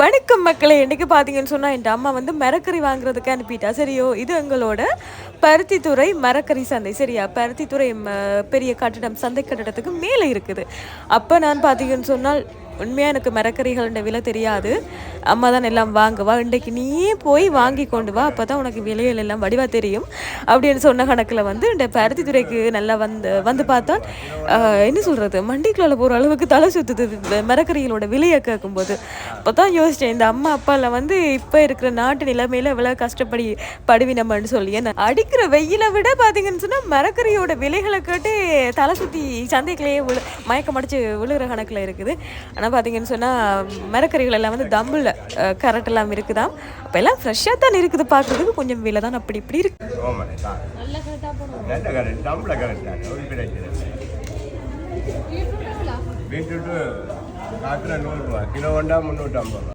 வணக்கம் மக்களை. என்றைக்கு பார்த்தீங்கன்னு சொன்னால் என் அம்மா வந்து மரக்கறி வாங்குறதுக்கு அனுப்பிட்டா. சரியோ? இது எங்களோட பருத்தித்துறை மரக்கறி சந்தை. சரியா? பருத்தித்துறை ம, பெரிய கட்டிடம் சந்தை கட்டிடத்துக்கு மேலே இருக்குது. அப்போ நான் பார்த்தீங்கன்னு சொன்னால் உண்மையாக எனக்கு மரக்கறிகளோட விலை தெரியாது. அம்மா தான் எல்லாம் வாங்குவா இன்றைக்கு நீயே போய் வாங்கி கொண்டு வா அப்போ தான் உனக்கு விலைகள் எல்லாம் வடிவாக தெரியும். அப்படின்னு சொன்ன கணக்கில் வந்து இந்த பருத்தித்துறைக்கு நல்லா வந்து வந்து பார்த்தா என்ன சொல்கிறது மண்டிக்குள்ள போகிற அளவுக்கு தலை சுற்றுது மரக்கறிகளோட விலையை கேட்கும்போது அப்போ தான் யோசித்தேன் இந்த அம்மா அப்பாவில் வந்து இப்போ இருக்கிற நாட்டு நிலைமையில் எவ்வளோ கஷ்டப்படி படுவினம்னு சொல்லி. என்ன அடிக்கிற வெயிலை விட பார்த்தீங்கன்னு சொன்னால் மரக்கறியோட விலைகளை கேட்டு தலை சுற்றி சந்தைக்குள்ளேயே விழு மயக்கம் அடிச்சு விழுகிற கணக்கில் இருக்குது. ஆனால் பார்த்தீங்கன்னு சொன்னால் மரக்கறிகள் எல்லாம் வந்து தம்பில் கரெக்ட் எல்லாம் இருக்குதாம் அப்போ எல்லாம் ஃப்ரெஷ்ஷாக தான் இருக்குது பார்க்குறதுக்கு. கொஞ்சம் விலை தான் அப்படி இப்படி இருக்கு. பீட்ரூட்டு காக்கிற நூறுரூவா. கிலோ ஒண்டா முந்நூற்றம்பது ரூபா.